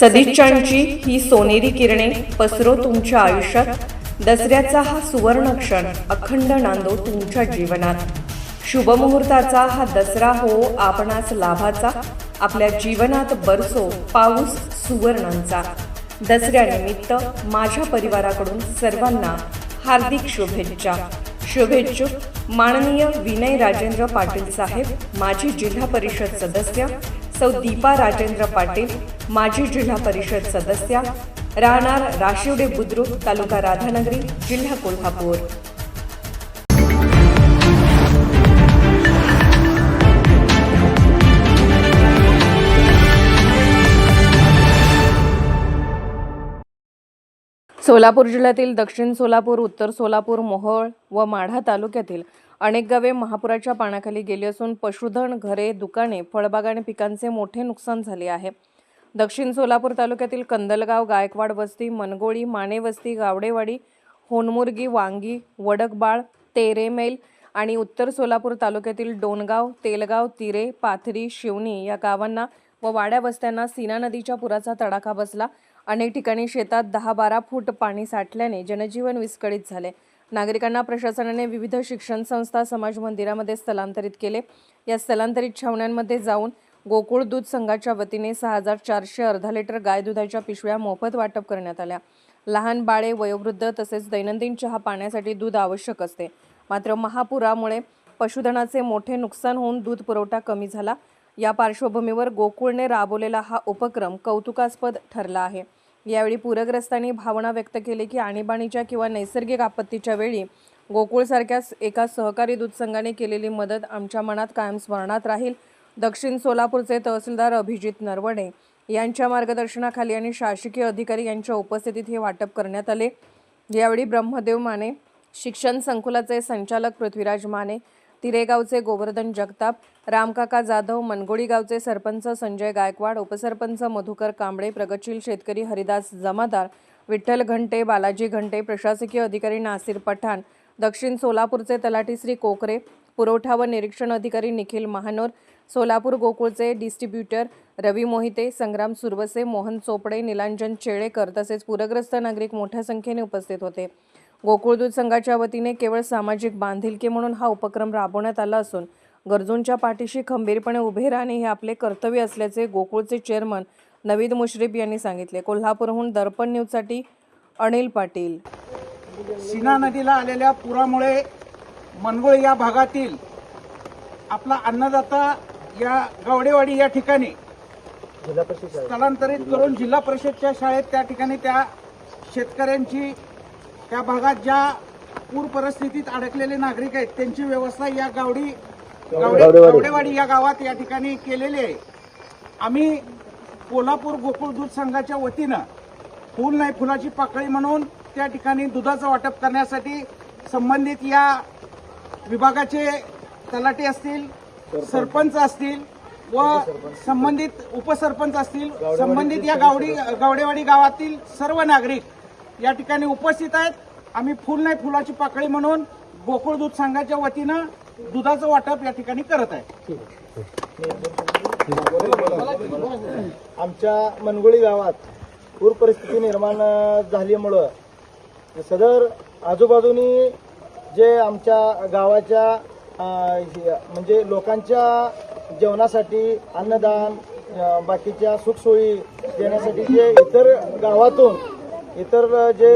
सदिच्छांची ही सोनेरी किरणे पसरो तुमच्या आयुष्यात. दसऱ्याचा हा सुवर्ण क्षण अखंड नांदो तुमच्या जीवनात. शुभमुहूर्ताचा हा दसरा हो आपणास लाभाचा. आपल्या जीवनात बरसो पाऊस सुवर्णांचा. दसऱ्यानिमित्त माझ्या परिवाराकडून सर्वांना हार्दिक शुभेच्छा. शुभेच्छुक माननीय विनय राजेंद्र पाटील साहेब माजी जिल्हा परिषद सदस्य सौ दीपा राजेंद्र पाटील माजी जिल्हा परिषद सदस्या राहणार राशिवडे बुद्रुक तालुका राधानगरी जिल्हा कोल्हापूर. सोलापूर जिल्ह्यातील दक्षिण सोलापूर उत्तर सोलापूर मोहोळ व माढा तालुक्यातील अनेक गावे महापुराच्या पाण्याखाली गेली असून पशुधन घरे दुकाने फळबाग आणि पिकांचे मोठे नुकसान झाले आहे. दक्षिण सोलापूर तालुक्यातील कंदलगाव गायकवाड वस्ती मनगोळी माने वस्ती गावडेवाडी होनमुर्गी वांगी वडकबाळ तेरेमेल आणि उत्तर सोलापूर तालुक्यातील डोनगाव तेलगाव तिरे पाथरी शिवणी या गावांना व वाड्या वस्त्यांना सीना नदीच्या पुराचा तडाखा बसला. अनेक ठिकाणी शेतात दहा बारा फूट पाणी साठल्याने जनजीवन विस्कळीत झाले. नागरिकांना प्रशासनाने विविध शिक्षण संस्था समाज मंदिरामध्ये स्थलांतरित केले. या स्थलांतरित छावण्यांमध्ये जाऊन गोकुळ दूध संघाच्या वतीने सहा हजार चारशे अर्धा लिटर गाय दुधाच्या पिशव्या मोफत वाटप करण्यात आल्या. लहान बाळे वयोवृद्ध तसेच दैनंदिन चहा पाण्यासाठी दूध आवश्यक असते. मात्र महापुरामुळे पशुधनाचे मोठे नुकसान होऊन दूध पुरवठा कमी झाला. या पार्श्वभूमीवर गोकुळने राबवलेला हा उपक्रम कौतुकास्पद ठरला आहे. यावेळी पूरग्रस्तांनी भावना व्यक्त केली की आणीबाणीच्या किंवा नैसर्गिक आपत्तीच्या वेळी गोकुळसारख्या एका सहकारी दूध संघाने केलेली मदत आमच्या मनात कायम स्मरणात राहील. दक्षिण सोलापूरचे तहसीलदार अभिजित नरवणे यांच्या मार्गदर्शनाखाली आणि शासकीय अधिकारी यांच्या उपस्थितीत हे वाटप करण्यात आले. यावेळी ब्रह्मदेव माने शिक्षण संकुलाचे संचालक पृथ्वीराज माने तिरेगावचे गोवर्धन जगताप रामकाका जाधव मनगोळी गावचे सरपंच संजय गायकवाड उपसरपंच मधुकर कांबळे प्रगतशील शेतकरी हरिदास जमादार विठ्ठल घंटे बालाजी घंटे प्रशासकीय अधिकारी नासिर पठाण दक्षिण सोलापूरचे तलाठी श्री कोकरे पुरवठा व निरीक्षण अधिकारी निखिल महानोर सोलापूर गोकुळचे डिस्ट्रीब्युटर रवी मोहिते संग्राम सुरवसे मोहन चोपडे निलांजन चेळेकर तसेच पूरग्रस्त नागरिक मोठ्या संख्येने उपस्थित होते. गोकुळ दूध संघाच्या वतीने केवळ सामाजिक बांधिलकी म्हणून हा उपक्रम राबवण्यात आला असून गरजूंच्या पाठीशी खंबीरपणे उभे राहणे हे आपले कर्तव्य असल्याचे गोकुळचे चेअरमन नवीद मुश्रीफ यांनी सांगितले. कोल्हापूरहून दर्पण न्यूजसाठी अनिल पाटील. सीना नदीला आलेल्या पुरामुळे मनगोळ या भागातील आपला अन्नदाता या गावडेवाडी या ठिकाणी स्थलांतरित करून जिल्हा परिषदच्या शाळेत त्या ठिकाणी त्या शेतकऱ्यांची त्या भागात ज्या पूर परिस्थितीत अडकलेले नागरिक आहेत त्यांची व्यवस्था या गावडी गावडे गावडेवाडी. या गावात या ठिकाणी केलेली आहे. आम्ही कोल्हापूर गोकुळ दूध संघाच्या वतीनं फुल नाही फुलाची पाकळी म्हणून त्या ठिकाणी दुधाचं वाटप करण्यासाठी संबंधित या विभागाचे तलाठी असतील सरपंच. असतील व संबंधित उपसरपंच असतील संबंधित या गावडी गावडेवाडी गावातील सर्व नागरिक या ठिकाणी उपस्थित आहेत. आम्ही फुल नाही फुलाची पाकळी म्हणून गोकुळ दूध संघाच्या वतीनं दुधाचं वाटप या ठिकाणी करत आहे. आमच्या मनगोळी गावात पूर परिस्थिती निर्माण झाल्यामुळं सदर आजूबाजूनी जे आमच्या गावाच्या हे- म्हणजे लोकांच्या जेवणासाठी अन्नदान बाकीच्या सुखसोयी देण्यासाठी जे इतर गावातून इतर जे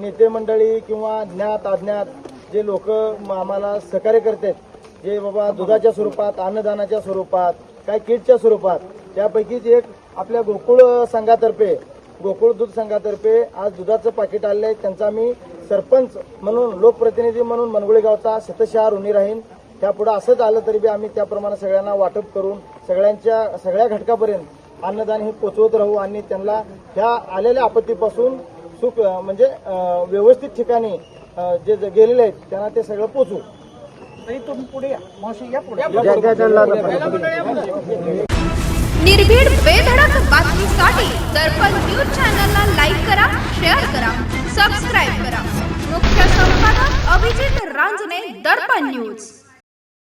नेते मंडळी किंवा ज्ञात अज्ञात जे लोक आम्हाला सहकार्य करतात जे बाबा दुधाच्या स्वरूपात अन्नदानाच्या स्वरूपात काय किटच्या स्वरूपात त्यापैकीच एक आपल्या गोकुळ संघातर्फे गोकुळ दूध संघातर्फे आज दुधाचं पाकिट आलेलं आहे त्यांचा मी सरपंच म्हणून लोकप्रतिनिधी म्हणून मनगुळे गावचा शतशहा राहीन. त्यापुढे असंच आलं तरी बी आम्ही त्याप्रमाणे सगळ्यांना वाटप करून सगळ्यांच्या सगळ्या घटकापर्यंत अन्नदान हे पोचवत राहू आणि त्यांना ह्या आलेल्या आपत्तीपासून सुख म्हणजे व्यवस्थित ठिकाणी जे गेलेले आहेत त्यांना ते सगळं पोचू. तरी तुम्ही पुढे या. मावशी या पुढे. निर्भीड बेधडक बातमीसाठी दर्पण न्यूज चॅनलला लाईक करा शेअर करा सबस्क्राईब करा. मुख्य संपादक अभिजित रांजणे दर्पण न्यूज.